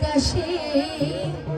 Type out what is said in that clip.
আকাশে